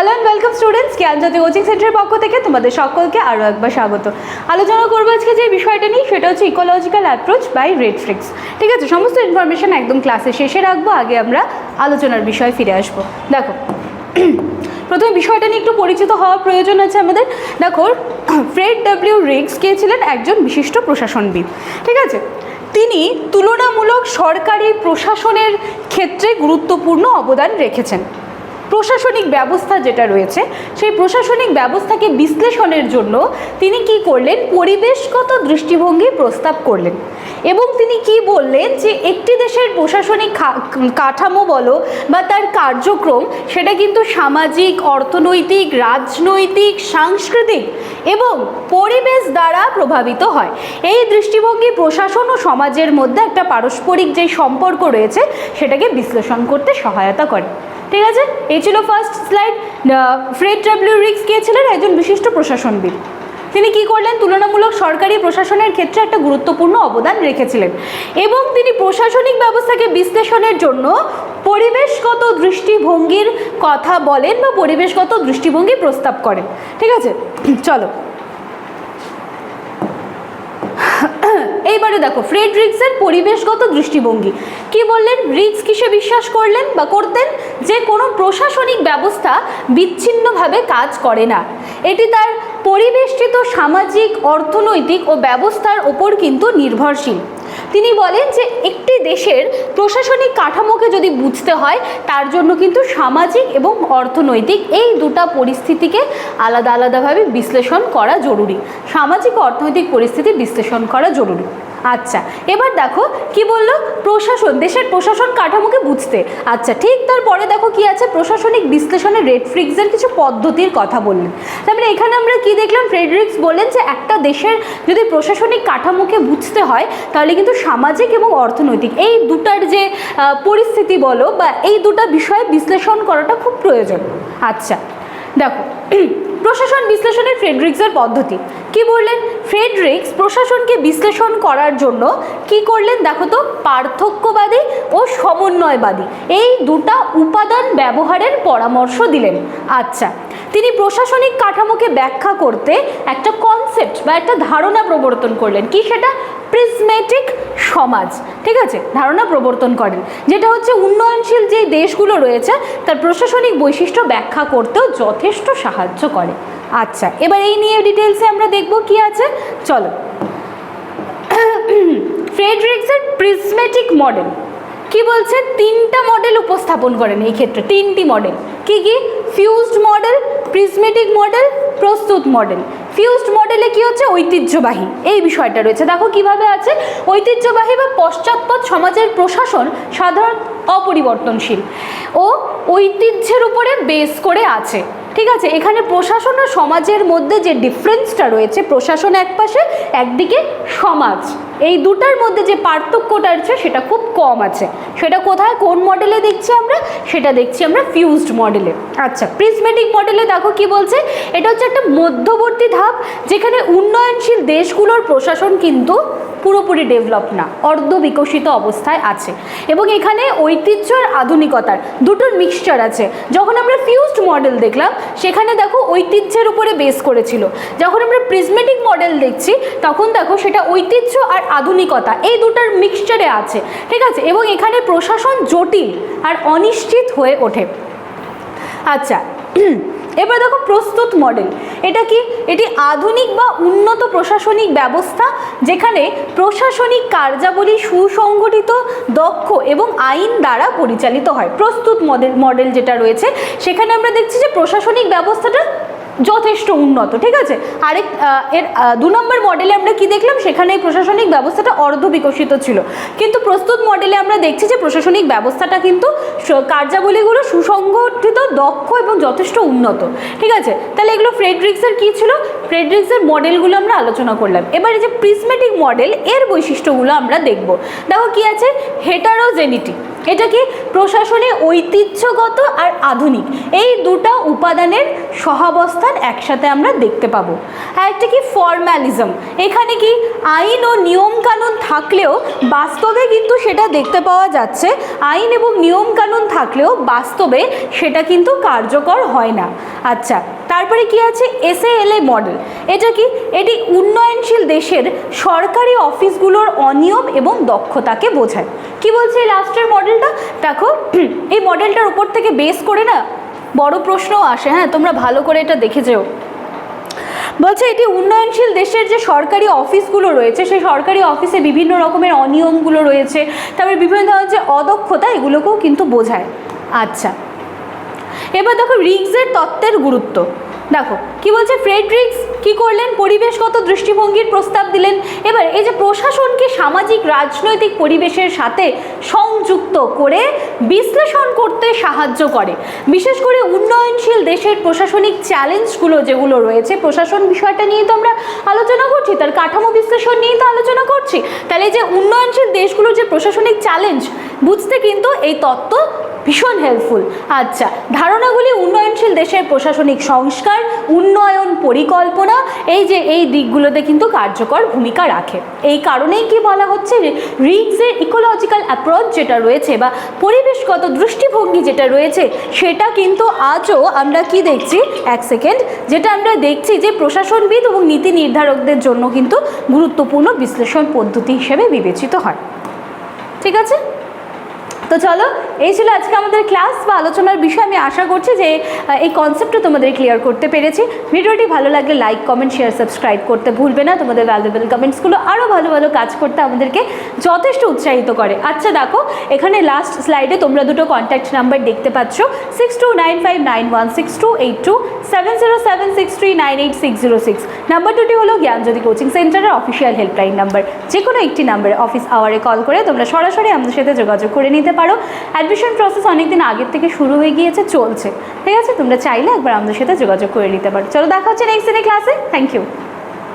Hello and welcome students Gyanjyoti coaching সেন্টারের পক্ষ থেকে তোমাদের সকলকে আরও একবার স্বাগত। আলোচনা করব আজকে যে বিষয়টা নিয়ে, সেটা হচ্ছে ecological approach by Fred Riggs ঠিক আছে, সমস্ত ইনফরমেশন একদম ক্লাসে শেষে রাখব, আগে আমরা আলোচনার বিষয়ে ফিরে আসব। দেখো, প্রথমে বিষয়টা নিয়ে একটু পরিচিত হওয়ার প্রয়োজন আছে আমাদের। দেখো ফ্রেড ডাব্লিউ রিক্স কে ছিলেন একজন বিশিষ্ট প্রশাসনবিদ। ঠিক আছে, তিনি তুলনামূলক সরকারি প্রশাসনের ক্ষেত্রে গুরুত্বপূর্ণ অবদান রেখেছেন। প্রশাসনিক ব্যবস্থা যেটা রয়েছে, সেই প্রশাসনিক ব্যবস্থাকে বিশ্লেষণের জন্য তিনি কি করলেন? পরিবেশগত দৃষ্টিভঙ্গি প্রস্তাব করলেন। এবং তিনি কি বললেন যে একটি দেশের প্রশাসনিক কাঠামো বলো বা তার কার্যক্রম, সেটা কিন্তু সামাজিক, অর্থনৈতিক, রাজনৈতিক, সাংস্কৃতিক এবং পরিবেশ দ্বারা প্রভাবিত হয়। এই দৃষ্টিভঙ্গি প্রশাসন ও সমাজের মধ্যে একটা পারস্পরিক যে সম্পর্ক রয়েছে, সেটাকে বিশ্লেষণ করতে সহায়তা করে। ঠিক আছে? এই ছিল ফার্স্ট স্লাইড ফ্রেড ডাব্লিউ রিক্স কে ছিলেন একজন বিশিষ্ট প্রশাসনবিদ। তিনি কি করলেন? তুলনামূলক সরকারি প্রশাসনের ক্ষেত্রে একটা গুরুত্বপূর্ণ অবদান রেখেছিলেন। এবং তিনি প্রশাসনিক ব্যবস্থাকে বিশ্লেষণের জন্য পরিবেশগত দৃষ্টিভঙ্গির কথা বলেন বা পরিবেশগত দৃষ্টিভঙ্গি প্রস্তাব করেন। ঠিক আছে? চলো। এইবারে দেখো ফ্রেড রিক্সের পরিবেশগত দৃষ্টিভঙ্গি। কি বললেন? রিক্স কিসে বিশ্বাস করলেন বা করতেন? যে কোনো প্রশাসনিক ব্যবস্থা বিচ্ছিন্নভাবে কাজ করে না। এটি তার পরিবেষ্টিত সামাজিক, অর্থনৈতিক ও ব্যবস্থার ওপর কিন্তু নির্ভরশীল। তিনি বলেন যে একটি দেশের প্রশাসনিক কাঠামোকে যদি বুঝতে হয়, তার জন্য কিন্তু সামাজিক এবং অর্থনৈতিক এই দুটা পরিস্থিতিকে আলাদা আলাদাভাবে বিশ্লেষণ করা জরুরি। সামাজিক অর্থনৈতিক পরিস্থিতি বিশ্লেষণ করা জরুরি। আচ্ছা এবার দেখো কি বলল? প্রশাসন, দেশের প্রশাসন কাঠামোকে বুঝতে। আচ্ছা ঠিক তারপরে দেখো কি আছে? প্রশাসনিক বিশ্লেষণে রেড ফ্রিক্সের কিছু পদ্ধতির কথা বললেন। তার মানে এখানে আমরা কি দেখলাম? ফ্রেডরিক্স বললেন যে একটা দেশের যদি প্রশাসনিক কাঠামোকে বুঝতে হয়, তাহলে কিন্তু সামাজিক এবং অর্থনৈতিক, এই দুটার যে পরিস্থিতি বলো বা এই দুটা বিষয়ে বিশ্লেষণ করাটা খুব প্রয়োজন। আচ্ছা দেখো, প্রশাসন বিশ্লেষণের ফ্রেডরিক্সের পদ্ধতি। কি বললেন? ফ্রেডরিক্স প্রশাসনকে বিশ্লেষণ করার জন্য কি করলেন? দেখো তো, পার্থক্যবাদী ও সমন্বয়বাদী। এই দুটা উপাদান ব্যবহারের পরামর্শ দিলেন। আচ্ছা তিনি প্রশাসনিক কাঠামোকে ব্যাখ্যা করতে একটা কনসেপ্ট বা একটা ধারণা প্রবর্তন করলেন। কি সেটা? প্রিজমেটিক সমাজ, ঠিক আছে? ধারণা প্রবর্তন করেন। যেটা হচ্ছে উন্নয়নশীল যে দেশগুলো রয়েছে, তার প্রশাসনিক বৈশিষ্ট্য ব্যাখ্যা করতেও যথেষ্ট সাহায্য করে। আচ্ছা এবার এই নিয়ে ডিটেলসে আমরা দেখব কি আছে। চলো। ফ্রেডরিক্সের প্রিজমেটিক মডেল কি বলছে? তিনটা মডেল উপস্থাপন করেন এই ক্ষেত্রে, তিনটি মডেল কি কি? ফিউজড মডেল প্রিজমেটিক মডেল প্রস্তুত মডেল ফিউজড মডেলে কি হচ্ছে? ঐতিহ্যবাহী। এই বিষয়টা রয়েছে। দেখো কীভাবে আছে? ঐতিহ্যবাহী বা পশ্চাৎপদ সমাজের প্রশাসন সাধারণ অপরিবর্তনশীল ও ঐতিহ্যের উপরে বেস করে আছে। ঠিক আছে, এখানে প্রশাসন ও সমাজের মধ্যে যে ডিফারেন্সটা রয়েছে, প্রশাসন এক পাশে, একদিকে সমাজ। এই দুটার মধ্যে যে পার্থক্যটা আছে সেটা খুব কম আছে। সেটা কোথায়, কোন মডেলে দেখছি আমরা? সেটা দেখছি আমরা ফিউজড মডেলে আচ্ছা প্রিজমেটিক মডেলে দেখো কি বলছে? এটা হচ্ছে একটা মধ্যবর্তী ধাপ, যেখানে উন্নয়নশীল দেশগুলোর প্রশাসন কিন্তু পুরোপুরি ডেভেলপ না অর্ধ বিকশিত অবস্থায় আছে। এবং এখানে ঐতিহ্য আর আধুনিকতার দুটোর মিক্সচার আছে। যখন আমরা ফিউজড মডেল দেখলাম সেখানে দেখো ঐতিহ্যের উপরে বেস করেছিল। যখন আমরা প্রিজমেটিক মডেল দেখছি, তখন দেখো সেটা ঐতিহ্য আর আধুনিকতা, এই দুটার মিক্সচারে আছে, ঠিক আছে? এবং এখানে প্রশাসন জটিল আর অনিশ্চিত হয়ে ওঠে। আচ্ছা এবার দেখো প্রস্তুত মডেল এটা কি? এটি আধুনিক বা উন্নত প্রশাসনিক ব্যবস্থা যেখানে প্রশাসনিক কার্যাবলী সুসংগঠিত, দক্ষ এবং আইন দ্বারা পরিচালিত হয়। প্রস্তুত মডেল মডেল যেটা রয়েছে, সেখানে আমরা দেখছি যে প্রশাসনিক ব্যবস্থাটা যথেষ্ট উন্নত, ঠিক আছে? আরেক এর দু নম্বর মডেলে আমরা কি দেখলাম? সেখানে প্রশাসনিক ব্যবস্থাটা অর্ধ বিকশিত ছিল। কিন্তু প্রস্তুত মডেলে আমরা দেখছি যে প্রশাসনিক ব্যবস্থাটা কিন্তু কার্যাবলীগুলো সুসংগঠিত, দক্ষ এবং যথেষ্ট উন্নত, ঠিক আছে? তাহলে এগুলো ফ্রেডরিক্সের কী ছিল? ফ্রেডরিক্সের মডেলগুলো আমরা আলোচনা করলাম। এবার এই যে প্রিজমেটিক মডেল এর বৈশিষ্ট্যগুলো আমরা দেখব। দেখো কি আছে? হেটারোজেনিটি এটা কি প্রশাসনে ঐতিহ্যগত আর আধুনিক? এই দুটো উপাদানের সহাবস্থান একসাথে আমরা দেখতে পাবো। আর একটা কি ফর্ম্যালিজম এখানে কি আইন ও নিয়ম কানুন থাকলেও বাস্তবে কিন্তু সেটা দেখতে পাওয়া যাচ্ছে। আইন এবং নিয়মকানুন থাকলেও বাস্তবে সেটা কিন্তু কার্যকর হয় না। আচ্ছা তারপরে কি আছে? S sala model. এটা কি? এটি উন্নয়নশীল দেশের সরকারি অফিসগুলোর অনিয়ম এবং দক্ষতাকে বোঝায়। কি বলছে এই লাস্টের মডেলটা? দেখো, এই মডেলটার উপর থেকে বেস করে না বড় প্রশ্নও আসে। হ্যাঁ তোমরা ভালো করে এটা দেখে যেও। বলছে এটি উন্নয়নশীল দেশের যে সরকারি অফিসগুলো রয়েছে, সেই সরকারি অফিসে বিভিন্ন রকমের অনিয়মগুলো রয়েছে, তারপরে বিভিন্ন ধরনের যে অদক্ষতা এগুলোকেও কিন্তু বোঝায়। আচ্ছা। এবার দেখো রিক্সের তত্ত্বের গুরুত্ব। দেখো, কি বলছে? ফ্রেডরিক্স কি করলেন? পরিবেশগত দৃষ্টিভঙ্গির প্রস্তাব দিলেন। এবার এই যে প্রশাসনকে সামাজিক, রাজনৈতিক পরিবেশের সাথে সংযুক্ত করে বিশ্লেষণ করতে সাহায্য করে। বিশেষ করে উন্নয়নশীল দেশের প্রশাসনিক চ্যালেঞ্জগুলো যেগুলো রয়েছে, প্রশাসন বিষয়টা নিয়ে তো আমরা আলোচনা করছি, তার কাঠামো বিশ্লেষণ নিয়েই তো আলোচনা করছি। তাহলে যে উন্নয়নশীল দেশগুলোর যে প্রশাসনিক চ্যালেঞ্জ, বুঝতে কিন্তু এই তত্ত্ব ভীষণ হেল্পফুল আচ্ছা ধারণাগুলি উন্নয়নশীল দেশের প্রশাসনিক সংস্কার, উন্নয়ন পরিকল্পনা, এই যে এই দিকগুলোতে কিন্তু কার্যকর ভূমিকা রাখে। এই কারণেই কি বলা হচ্ছে যে রিগসের ইকোলজিক্যাল অ্যাপ্রোচ যেটা রয়েছে বা পরিবেশগত দৃষ্টিভঙ্গি যেটা রয়েছে, সেটা কিন্তু আজও আমরা কি দেখছি? এক সেকেন্ড যেটা আমরা দেখছি যে প্রশাসনবিদ এবং নীতি নির্ধারকদের জন্য কিন্তু গুরুত্বপূর্ণ বিশ্লেষণ পদ্ধতি হিসেবে বিবেচিত হয়। ঠিক আছে? তো চলো, এই ছিল আজকে আমাদের ক্লাস বা আলোচনার বিষয়। আমি আশা করছি যে এই কনসেপ্টটা তোমাদের ক্লিয়ার করতে পেরেছি। ভিডিওটি ভালো লাগলে লাইক কমেন্ট শেয়ার সাবস্ক্রাইব করতে ভুলবে না। তোমাদের ভ্যালুয়েবল কমেন্টসগুলো আরও ভালো ভালো কাজ করতে আমাদেরকে যথেষ্ট উৎসাহিত করে। আচ্ছা দেখো, এখানে লাস্ট স্লাইডে তোমরা দুটো কন্ট্যাক্ট নাম্বার দেখতে পাচ্ছ। Six two nine five nine one six two eight two seven zero seven six three nine eight six zero six number দুটি হলো জ্ঞানজ্যোতি কোচিং সেন্টারের অফিসিয়াল হেল্পলাইন নাম্বার যে কোনো একটি নাম্বারে অফিস আওয়ারে কল করে তোমরা সরাসরি আমাদের সাথে যোগাযোগ করে নিতে পারো। অ্যাডমিশন প্রসেস অনেকদিন আগের থেকে শুরু হয়ে গিয়েছে, চলছে। ঠিক আছে? তোমরা চাইলে একবার আমাদের সাথে যোগাযোগ করে নিতে পারো। চলো, দেখা হচ্ছে নেক্সট দিনে ক্লাসে থ্যাংক ইউ